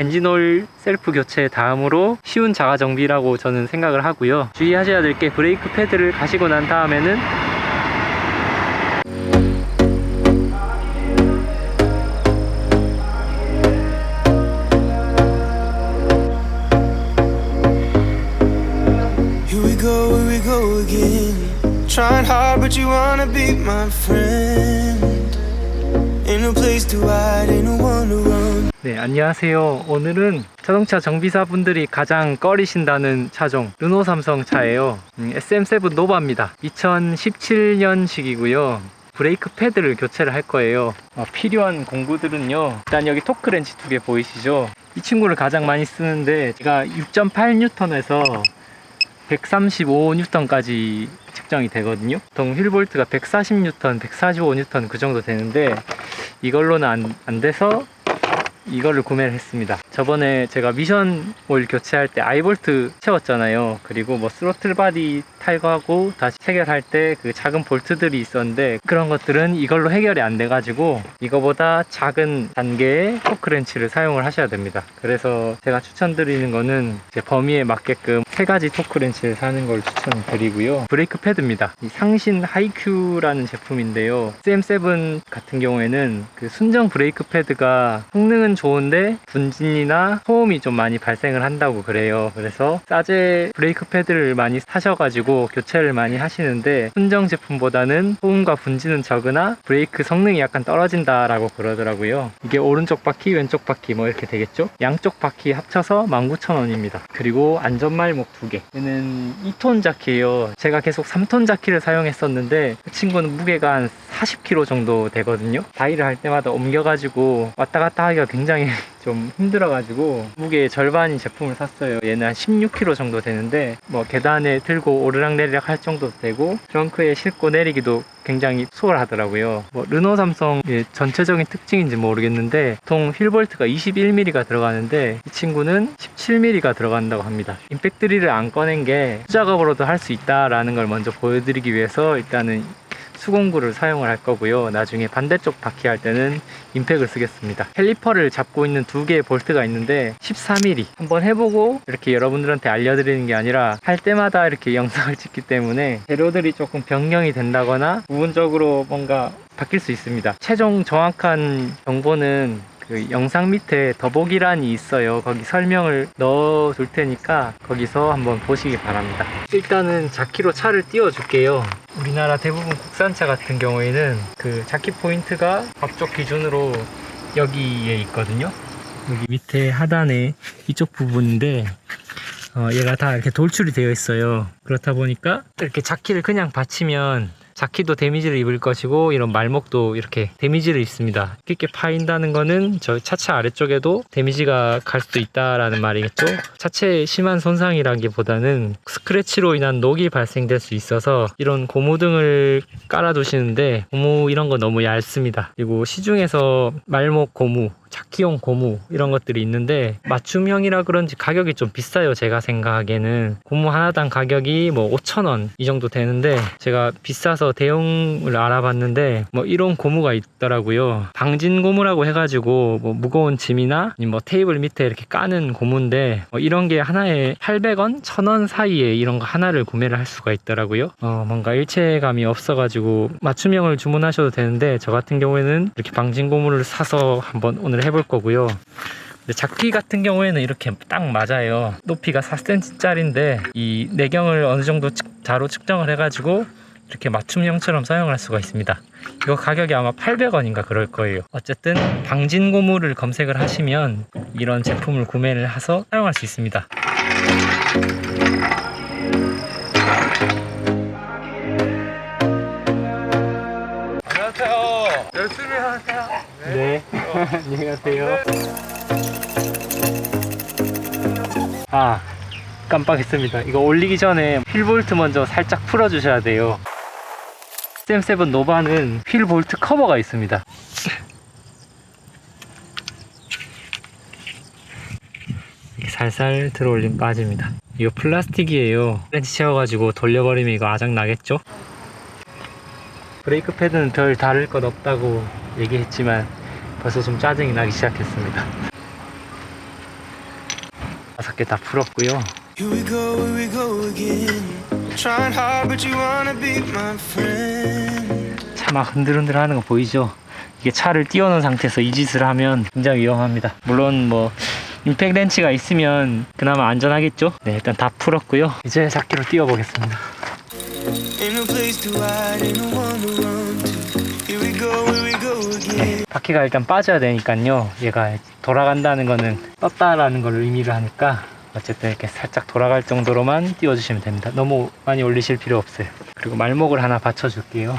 엔진오일 셀프 교체 다음으로 쉬운 자가 정비라고 저는 생각을 하고요. 주의하셔야 될 게 브레이크 패드를 가시고 난 다음에는. Trying hard, but you wanna be my friend. Ain't no place to hide, ain't no. 네, 안녕하세요. 오늘은 자동차 정비사분들이 가장 꺼리신다는 차종 르노 삼성 차예요. 음, SM7 노바입니다. 2017년식이고요. 브레이크 패드를 교체를 할 거예요. 어, 필요한 공구들은요. 일단 여기 토크 렌치 두 개 보이시죠? 이 친구를 가장 많이 쓰는데 제가 6.8N에서 135N까지 측정이 되거든요. 보통 휠볼트가 140N, 145N 그 정도 되는데 이걸로는 안, 안 돼서 이거를 구매를 했습니다. 저번에 제가 미션 오일 교체할 때 아이볼트 채웠잖아요. 그리고 뭐 스로틀 바디 탈거하고 다시 체결할 때 그 작은 볼트들이 있었는데 그런 것들은 이걸로 해결이 안 돼가지고 이거보다 작은 단계의 토크렌치를 사용을 하셔야 됩니다. 그래서 제가 추천드리는 거는 제 범위에 맞게끔 세 가지 토크렌치를 사는 걸 추천드리고요. 브레이크 패드입니다. 이 상신 하이큐라는 제품인데요. CM7 같은 경우에는 그 순정 브레이크 패드가 성능은 좋은데 분진이나 소음이 좀 많이 발생을 한다고 그래요. 그래서 싸제 브레이크 패드를 많이 사셔가지고 교체를 많이 하시는데 순정 제품보다는 소음과 분진은 적으나 브레이크 성능이 약간 떨어진다라고 그러더라고요. 이게 오른쪽 바퀴, 왼쪽 바퀴 뭐 이렇게 되겠죠? 양쪽 바퀴 합쳐서 19,000원입니다. 그리고 안전말목 두 개. 얘는 2톤 자키예요. 제가 계속 3톤 자키를 사용했었는데 그 친구는 무게가 한 40kg 정도 되거든요. 다이를 할 때마다 옮겨가지고 왔다 갔다 하기가 굉장히 좀 힘들어가지고 무게의 절반인 제품을 샀어요. 얘는 한 16kg 정도 되는데 뭐 계단에 들고 오르락내리락 할 정도 되고 트렁크에 싣고 내리기도 굉장히 수월하더라고요. 뭐 르노 삼성의 전체적인 특징인지 모르겠는데 보통 휠볼트가 21mm가 들어가는데 이 친구는 17mm가 들어간다고 합니다. 임팩트리를 안 꺼낸 게 수작업으로도 할 수 있다라는 걸 먼저 보여드리기 위해서 일단은 수공구를 사용을 할 거고요. 나중에 반대쪽 바퀴 할 때는 임팩을 쓰겠습니다. 캘리퍼를 잡고 있는 두 개의 볼트가 있는데 14mm 한번 해보고 이렇게 여러분들한테 알려드리는 게 아니라 할 때마다 이렇게 영상을 찍기 때문에 재료들이 조금 변경이 된다거나 부분적으로 뭔가 바뀔 수 있습니다. 최종 정확한 정보는 그 영상 밑에 더보기란이 있어요. 거기 설명을 넣어 둘 테니까 거기서 한번 보시기 바랍니다. 일단은 자키로 차를 띄워 줄게요. 우리나라 대부분 국산차 같은 경우에는 그 자키 포인트가 앞쪽 기준으로 여기에 있거든요. 여기 밑에 하단에 이쪽 부분인데 어, 얘가 다 이렇게 돌출이 되어 있어요. 그렇다 보니까 이렇게 자키를 그냥 받치면 자키도 데미지를 입을 것이고 이런 말목도 이렇게 데미지를 입습니다. 깊게 파인다는 거는 저 차체 아래쪽에도 데미지가 갈 수도 있다라는 말이겠죠. 차체에 심한 손상이라기보다는 스크래치로 인한 녹이 발생될 수 있어서 이런 고무등을 깔아두시는데 고무 이런 거 너무 얇습니다. 그리고 시중에서 말목 고무 자키용 고무 이런 것들이 있는데 맞춤형이라 그런지 가격이 좀 비싸요 제가 생각하기에는. 고무 하나당 가격이 뭐 5천원 이 정도 되는데 제가 비싸서 대용을 알아봤는데 뭐 이런 고무가 있더라고요. 방진 고무라고 해가지고 뭐 무거운 짐이나 뭐 테이블 밑에 이렇게 까는 고무인데 뭐 이런 게 하나에 800원 1000원 사이에 이런 거 하나를 구매를 할 수가 있더라고요. 어 뭔가 일체감이 없어가지고 맞춤형을 주문하셔도 되는데 저 같은 경우에는 이렇게 방진 고무를 사서 한번 오늘 해볼 거고요. 근데 작기 같은 경우에는 이렇게 딱 맞아요. 높이가 4cm짜리인데 이 내경을 어느 정도 측- 자로 측정을 해가지고 이렇게 맞춤형처럼 사용할 수가 있습니다. 이거 가격이 아마 800원인가 그럴 거예요. 어쨌든 방진 고무를 검색을 하시면 이런 제품을 구매를 해서 사용할 수 있습니다. 안녕하세요. 열심히 하세요. 네. 안녕하세요. 아, 깜빡했습니다. 이거 올리기 전에 휠 볼트 먼저 살짝 풀어 주셔야 돼요. SM7 노바는 휠 볼트 커버가 있습니다. 살살 들어 올리면 빠집니다. 이거 플라스틱이에요. 렌치 채워가지고 돌려버리면 이거 아작 나겠죠? 브레이크 패드는 별 다를 것 없다고 얘기했지만 벌써 좀 짜증이 나기 시작했습니다. 다섯 개 다 풀었고요. Here we go, here we go again. Trying hard, but you wanna be my friend. 차 막 흔들흔들 하는 거 보이죠? 이게 차를 띄워놓은 상태에서 이 짓을 하면 굉장히 위험합니다. 물론 뭐 임팩 렌치가 있으면 그나마 안전하겠죠? 네, 일단 다 풀었고요. 이제 4키로 띄워보겠습니다. 네, 바퀴가 일단 빠져야 되니까요. 얘가 돌아간다는 거는 떴다라는 걸 의미를 하니까 어쨌든 이렇게 살짝 돌아갈 정도로만 띄워주시면 됩니다. 너무 많이 올리실 필요 없어요. 그리고 말목을 하나 받쳐줄게요.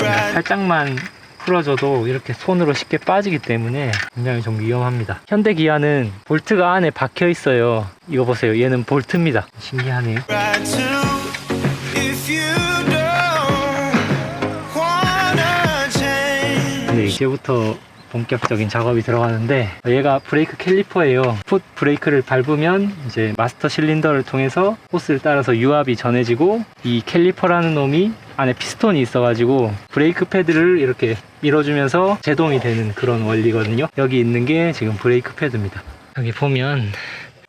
Ride. 살짝만 풀어줘도 이렇게 손으로 쉽게 빠지기 때문에 굉장히 좀 위험합니다. 현대 기아는 볼트가 안에 박혀 있어요. 이거 보세요. 얘는 볼트입니다. 신기하네요. 근데 이제부터 본격적인 작업이 들어가는데 얘가 브레이크 캘리퍼예요. 풋 브레이크를 밟으면 이제 마스터 실린더를 통해서 호스를 따라서 유압이 전해지고 이 캘리퍼라는 놈이 안에 피스톤이 있어가지고 브레이크 패드를 이렇게 밀어주면서 제동이 되는 그런 원리거든요. 여기 있는 게 지금 브레이크 패드입니다. 여기 보면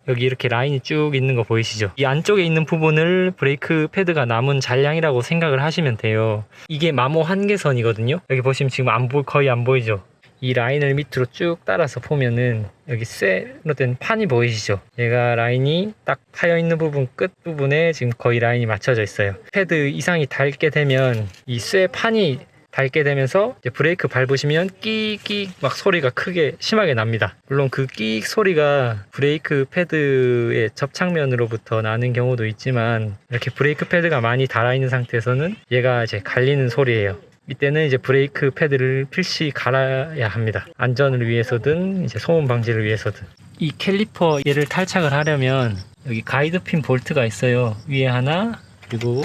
여기 이렇게 라인이 쭉 있는 거 보이시죠? 이 안쪽에 있는 부분을 브레이크 패드가 남은 잔량이라고 생각을 하시면 돼요. 이게 마모 한계선이거든요. 여기 보시면 지금 안 보, 거의 안 보이죠? 이 라인을 밑으로 쭉 따라서 보면은 여기 쇠로 된 판이 보이시죠? 얘가 라인이 딱 파여 있는 부분 끝 부분에 지금 거의 라인이 맞춰져 있어요. 패드 이상이 닳게 되면 이 쇠 판이 닳게 되면서 브레이크 밟으시면 끼익 막 소리가 크게 심하게 납니다. 물론 그 끼익 소리가 브레이크 패드의 접착면으로부터 나는 경우도 있지만 이렇게 브레이크 패드가 많이 달아 있는 상태에서는 얘가 이제 갈리는 소리예요. 이때는 이제 브레이크 패드를 필시 갈아야 합니다. 안전을 위해서든 이제 소음 방지를 위해서든. 이 캘리퍼 얘를 탈착을 하려면 여기 가이드 핀 볼트가 있어요. 위에 하나 그리고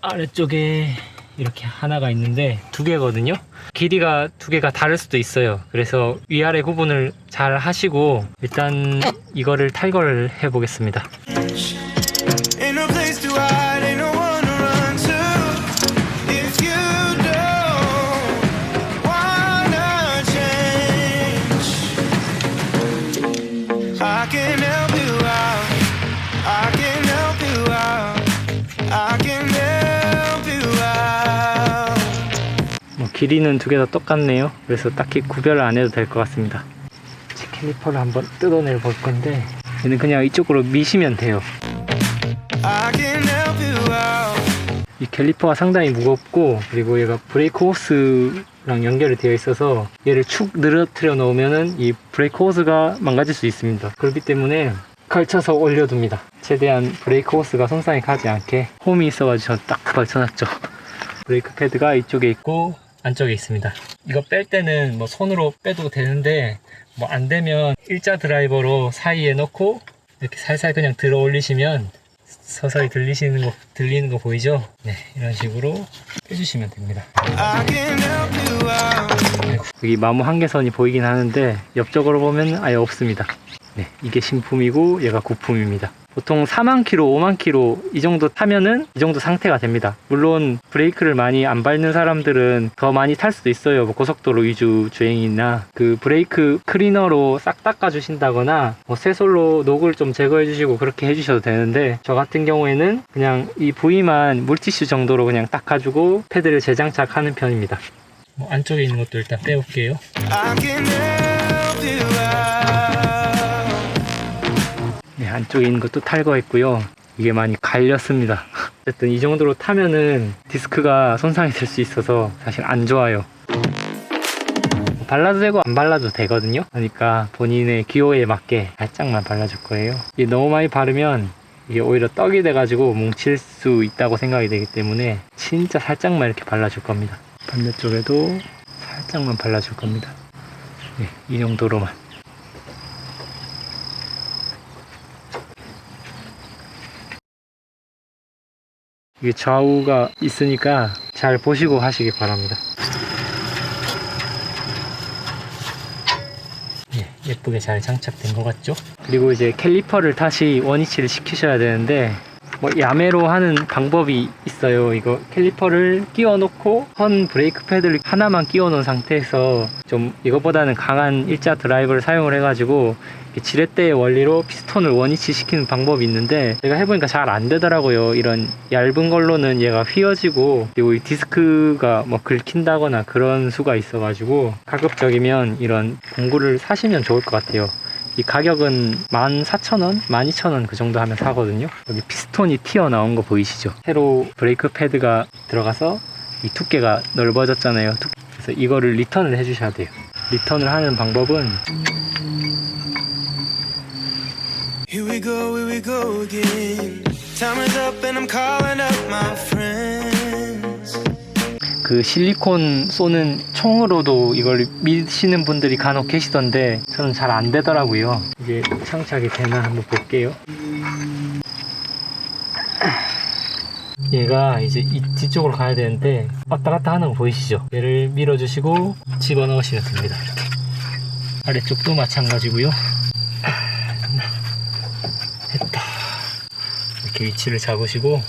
아래쪽에 이렇게 하나가 있는데 두 개거든요. 길이가 두 개가 다를 수도 있어요. 그래서 위아래 구분을 잘 하시고 일단 이거를 탈거를 해 보겠습니다. 길이는 두 개 다 똑같네요. 그래서 딱히 구별을 안 해도 될 것 같습니다. 제 캘리퍼를 한번 뜯어내 볼 건데 얘는 그냥 이쪽으로 미시면 돼요. 이 캘리퍼가 상당히 무겁고 그리고 얘가 브레이크 호스랑 연결이 되어 있어서 얘를 축 늘어뜨려 놓으면은 이 브레이크 호스가 망가질 수 있습니다. 그렇기 때문에 걸쳐서 올려둡니다. 최대한 브레이크 호스가 손상이 가지 않게 홈이 있어가지고 저딱 걸쳐놨죠. 브레이크 패드가 이쪽에 있고 안쪽에 있습니다. 이거 뺄 때는 뭐 손으로 빼도 되는데 뭐 안 되면 일자 드라이버로 사이에 넣고 이렇게 살살 그냥 들어 올리시면 서서히 들리시는 거 들리는 거 보이죠? 네 이런 식으로 빼주시면 됩니다. Out. 여기 마모 한계선이 보이긴 하는데 옆쪽으로 보면 아예 없습니다. 네 이게 신품이고 얘가 구품입니다. 보통 4만 킬로, 5만 킬로 이 정도 타면은 이 정도 상태가 됩니다. 물론 브레이크를 많이 안 밟는 사람들은 더 많이 탈 수도 있어요. 뭐 고속도로 위주 주행이나 그 브레이크 클리너로 싹 닦아 주신다거나 뭐 새솔로 녹을 좀 제거해 주시고 그렇게 해 주셔도 되는데 저 같은 경우에는 그냥 이 부위만 물티슈 정도로 그냥 닦아주고 패드를 재장착하는 편입니다. 뭐 안쪽에 있는 것도 일단 빼볼게요. 안쪽에 있는 것도 탈거했고요. 이게 많이 갈렸습니다. 어쨌든 이 정도로 타면은 디스크가 손상이 될 수 있어서 사실 안 좋아요. 발라도 되고 안 발라도 되거든요. 그러니까 본인의 기호에 맞게 살짝만 발라줄 거예요. 이게 너무 많이 바르면 이게 오히려 떡이 돼가지고 뭉칠 수 있다고 생각이 되기 때문에 진짜 살짝만 이렇게 발라줄 겁니다. 반대쪽에도 살짝만 발라줄 겁니다. 네, 이 정도로만. 이게 좌우가 있으니까 잘 보시고 하시기 바랍니다. 예, 예쁘게 잘 장착된 것 같죠? 그리고 이제 캘리퍼를 다시 원위치를 시키셔야 되는데 뭐 야매로 하는 방법이 있어요. 이거 캘리퍼를 끼워 놓고 헌 브레이크 패드를 하나만 끼워 놓은 상태에서 좀 이거보다는 강한 일자 드라이브를 사용을 해 가지고 이렇게 지렛대의 원리로 피스톤을 원위치 시키는 방법이 있는데 제가 해보니까 잘 안 되더라고요. 이런 얇은 걸로는 얘가 휘어지고 그리고 이 디스크가 뭐 긁힌다거나 그런 수가 있어 가지고 가급적이면 이런 공구를 사시면 좋을 것 같아요. 이 가격은 14,000원, 12,000원 그 정도 하면 사거든요. 여기 피스톤이 튀어나온 거 보이시죠? 새로 브레이크 패드가 들어가서 이 두께가 넓어졌잖아요. 두- 그래서 이거를 리턴을 해주셔야 돼요. 리턴을 하는 방법은 Here we go, here we go again. Time is up and I'm calling up my friends. 그 실리콘 쏘는 총으로도 이걸 미시는 분들이 간혹 계시던데 저는 잘 안 되더라고요. 이게 장착이 되나 한번 볼게요. 얘가 이제 이 뒤쪽으로 가야 되는데 왔다 갔다 하는 거 보이시죠? 얘를 밀어주시고 집어넣으시면 됩니다. 이렇게 아래쪽도 마찬가지고요. 됐다. 이렇게 위치를 잡으시고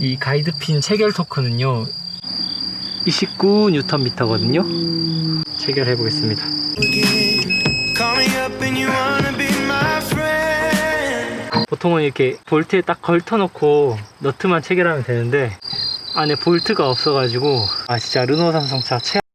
이 가이드핀 체결 토크는요 29Nm거든요 체결해 보겠습니다. 보통은 이렇게 볼트에 딱 걸터 놓고 너트만 체결하면 되는데 안에 볼트가 없어 가지고 아 진짜 르노 삼성차 최 I'm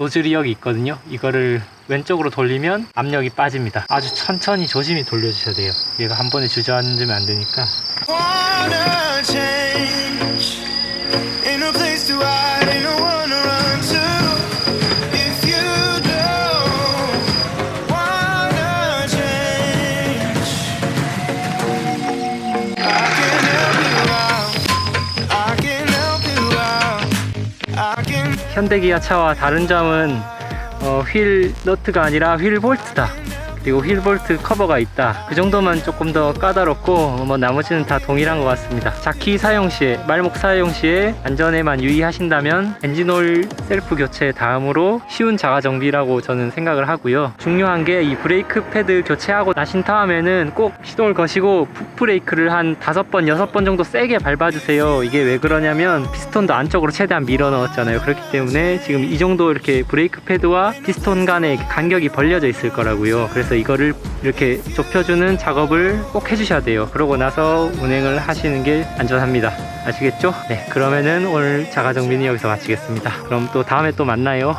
노즐이 여기 있거든요. 이거를 왼쪽으로 돌리면 압력이 빠집니다. 아주 천천히 조심히 돌려주셔야 돼요. 얘가 한 번에 주저앉으면 안 되니까 현대기아 차와 다른 점은 어, 휠 너트가 아니라 휠 볼트다. 그리고 휠 볼트 커버가 있다. 그 정도만 조금 더 까다롭고 뭐 나머지는 다 동일한 것 같습니다. 자키 사용 시에 말목 사용 시에 안전에만 유의하신다면 엔진오일 셀프 교체 다음으로 쉬운 자가 정비라고 저는 생각을 하고요. 중요한 게 이 브레이크 패드 교체하고 나신 다음에는 꼭 시동을 거시고 풋 브레이크를 한 다섯 번 여섯 번 정도 세게 밟아주세요. 이게 왜 그러냐면 피스톤도 안쪽으로 최대한 밀어 넣었잖아요. 그렇기 때문에 지금 이 정도 이렇게 브레이크 패드와 피스톤 간의 간격이 벌려져 있을 거라고요. 그래서 이거를 이렇게 좁혀주는 작업을 꼭 해주셔야 돼요. 그러고 나서 운행을 하시는 게 안전합니다. 아시겠죠? 네, 그러면은 오늘 자가 정비는 여기서 마치겠습니다. 그럼 또 다음에 또 만나요.